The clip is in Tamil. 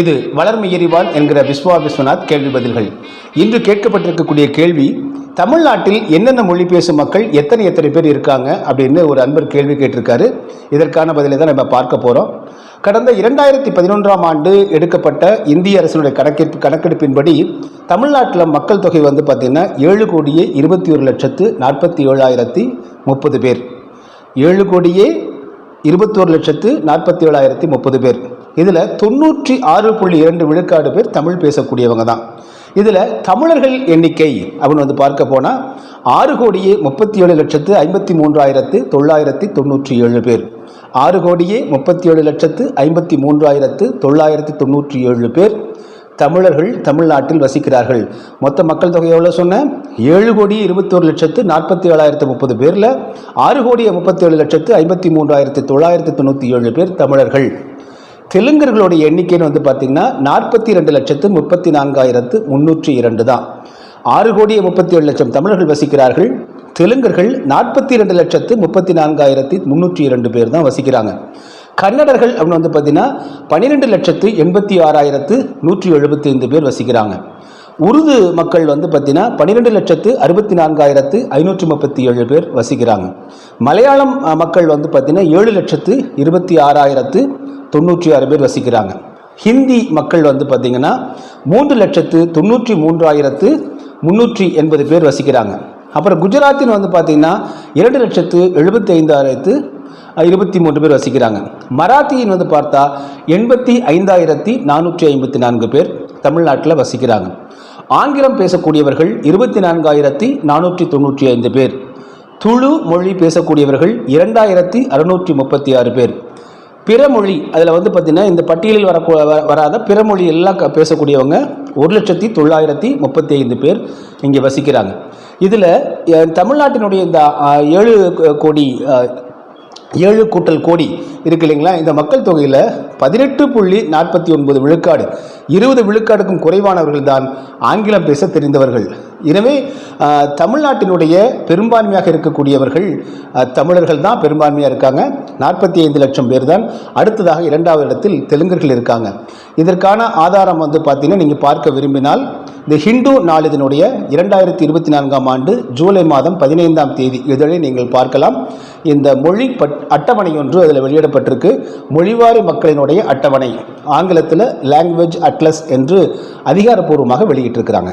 இது வளர்மை எரிவான் என்கிற விஸ்வா விஸ்வநாத் கேள்வி பதில்கள். இன்று கேட்கப்பட்டிருக்கக்கூடிய கேள்வி தமிழ்நாட்டில் என்னென்ன மொழி பேசும் மக்கள் எத்தனை எத்தனை பேர் இருக்காங்க அப்படின்னு ஒரு அன்பர் கேள்வி கேட்டிருக்காரு. இதற்கான பதிலை தான் நம்ம பார்க்க போகிறோம் கடந்த இரண்டாயிரத்தி பதினொன்றாம் ஆண்டு எடுக்கப்பட்ட இந்திய அரசினுடைய கணக்கெடுப்பு கணக்கெடுப்பின்படி தமிழ்நாட்டில் மக்கள் தொகை வந்து பார்த்திங்கன்னா ஏழு கோடியே இருபத்தி ஒரு லட்சத்து நாற்பத்தி ஏழாயிரத்தி முப்பது பேர். ஏழு கோடியே இருபத்தோரு லட்சத்து நாற்பத்தி ஏழாயிரத்தி முப்பது பேர். இதில் தொண்ணூற்றி ஆறு புள்ளி இரண்டு விழுக்காடு பேர் தமிழ் பேசக்கூடியவங்க தான். இதில் தமிழர்கள் எண்ணிக்கை அப்படின்னு வந்து பார்க்க போனால் ஆறு கோடியே முப்பத்தி ஏழு லட்சத்து ஐம்பத்தி மூன்றாயிரத்து தொள்ளாயிரத்தி தொண்ணூற்றி ஏழு பேர். ஆறு கோடியே முப்பத்தி ஏழு லட்சத்து ஐம்பத்தி மூன்றாயிரத்து தொள்ளாயிரத்தி தொண்ணூற்றி ஏழு பேர் தமிழர்கள் தமிழ்நாட்டில் வசிக்கிறார்கள். மொத்த மக்கள் தொகை எவ்வளோ சொன்னேன் ஏழு கோடி இருபத்தோரு லட்சத்து நாற்பத்தி ஏழாயிரத்து முப்பது பேரில் ஆறு கோடியே முப்பத்தி ஏழு லட்சத்து ஐம்பத்தி மூன்றாயிரத்து தொள்ளாயிரத்து தொண்ணூற்றி ஏழு பேர் தமிழர்கள். தெலுங்கர்களுடைய எண்ணிக்கைன்னு வந்து பார்த்திங்கன்னா நாற்பத்தி ரெண்டு லட்சத்து முப்பத்தி நான்காயிரத்து முந்நூற்றி இரண்டு தான். ஆறு கோடியே முப்பத்தி ஏழு லட்சம் தமிழர்கள் வசிக்கிறார்கள். தெலுங்கர்கள் நாற்பத்தி ரெண்டு லட்சத்து முப்பத்தி நான்காயிரத்தி முந்நூற்றி இரண்டு பேர் தான் வசிக்கிறாங்க. கன்னடர்கள் அப்படின்னு வந்து பார்த்தீங்கன்னா பன்னிரெண்டு லட்சத்து எண்பத்தி ஆறாயிரத்து நூற்றி எழுபத்தி ஐந்து பேர் வசிக்கிறாங்க. உருது மக்கள் வந்து பார்த்தீங்கன்னா பன்னிரெண்டு லட்சத்து அறுபத்தி நான்காயிரத்து ஐநூற்றி முப்பத்தி ஏழு பேர் வசிக்கிறாங்க. மலையாளம் மக்கள் வந்து பார்த்தீங்கன்னா ஏழு லட்சத்து இருபத்தி ஆறாயிரத்து தொண்ணூற்றி ஆறு பேர் வசிக்கிறாங்க. ஹிந்தி மக்கள் வந்து பார்த்திங்கன்னா மூன்று லட்சத்து தொண்ணூற்றி மூன்றாயிரத்து முந்நூற்றி எண்பது பேர் வசிக்கிறாங்க. அப்புறம் குஜராத்தின் வந்து பார்த்திங்கன்னா இரண்டு லட்சத்து எழுபத்தி ஐந்தாயிரத்து இருபத்தி மூன்று பேர் வசிக்கிறாங்க. மராத்தியின் வந்து பார்த்தா எண்பத்தி ஐந்தாயிரத்தி நானூற்றி ஐம்பத்தி நான்கு பேர் தமிழ்நாட்டில் வசிக்கிறாங்க. ஆங்கிலம் பேசக்கூடியவர்கள் இருபத்தி நான்காயிரத்தி நானூற்றி தொண்ணூற்றி ஐந்து பேர். துளு மொழி பேசக்கூடியவர்கள் இரண்டாயிரத்தி அறுநூற்றி முப்பத்தி ஆறு பேர். பிறமொழி அதில் வந்து பார்த்திங்கன்னா இந்த பட்டியலில் வர வராத பிறமொழி எல்லாம் பேசக்கூடியவங்க ஒரு லட்சத்தி தொள்ளாயிரத்தி முப்பத்தி ஐந்து பேர் இங்கே வசிக்கிறாங்க. இதில் தமிழ்நாட்டினுடைய இந்த ஏழு கோடி ஏழு கூட்டல் கோடி இருக்கு இல்லைங்களா? இந்த மக்கள் தொகையில் பதினெட்டு புள்ளி நாற்பத்தி ஒன்பது விழுக்காடு இருபது விழுக்காடுக்கும் குறைவானவர்கள் தான் ஆங்கிலம் பேச தெரிந்தவர்கள். எனவே தமிழ்நாட்டினுடைய பெரும்பான்மையாக இருக்கக்கூடியவர்கள் தமிழர்கள் தான் பெரும்பான்மையாக இருக்காங்க. நாற்பத்தி ஐந்து லட்சம் பேர் தான் அடுத்ததாக இரண்டாவது இடத்தில் தெலுங்கர்கள் இருக்காங்க. இதற்கான ஆதாரம் வந்து பார்த்தீங்கன்னா நீங்கள் பார்க்க விரும்பினால் இந்த ஹிந்து நாளிதனுடைய இரண்டாயிரத்தி இருபத்தி நான்காம் ஆண்டு ஜூலை மாதம் பதினைந்தாம் தேதி இதழை நீங்கள் பார்க்கலாம். இந்த மொழி பட் அட்டவணை ஒன்று அதில் வெளியிடப்பட்டிருக்கு. மொழிவாரி மக்களினுடைய அட்டவணை. ஆங்கிலத்தில் லாங்குவேஜ் அட்லஸ் என்று அதிகாரப்பூர்வமாக வெளியிட்டிருக்கிறாங்க.